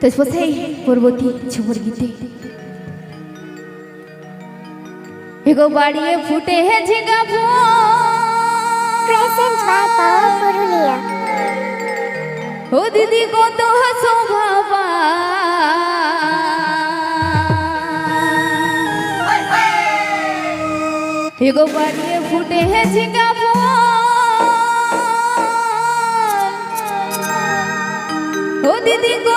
তো সেই পর্বতী ঝুমুর গীতে এগো বাড়িয়ে ফুটে হে ঝিঙ্গা ও দিদি কত হাসো বাবা এগো বাড়িয়ে ফুটে হে ঝিঙ্গা দিদি গো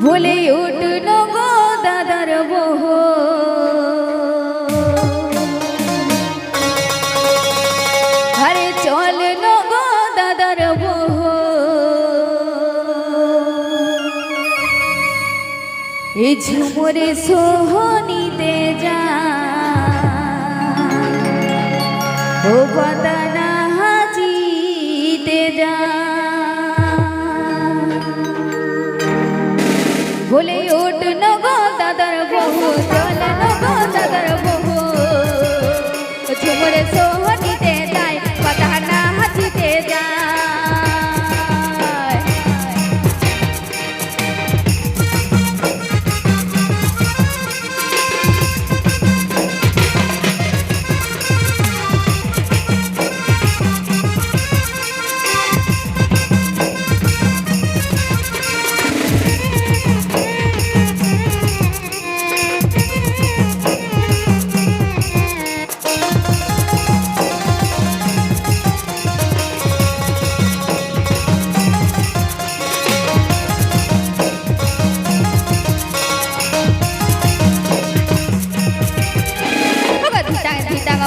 ভুলে উঠল গো দাদার বহো। আরে চল গো দাদার বহো। এই ঝুমরে সোহনী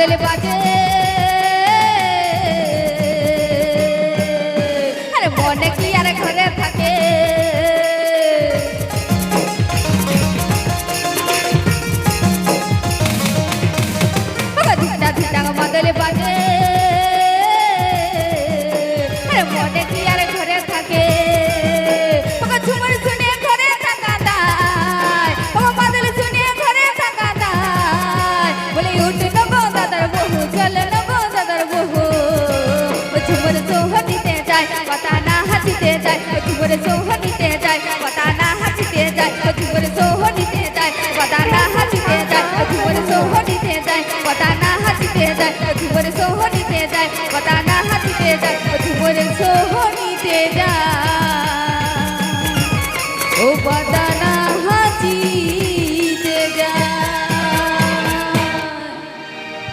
দিল বাজে। যেতে চাই উপরে চৌহাটি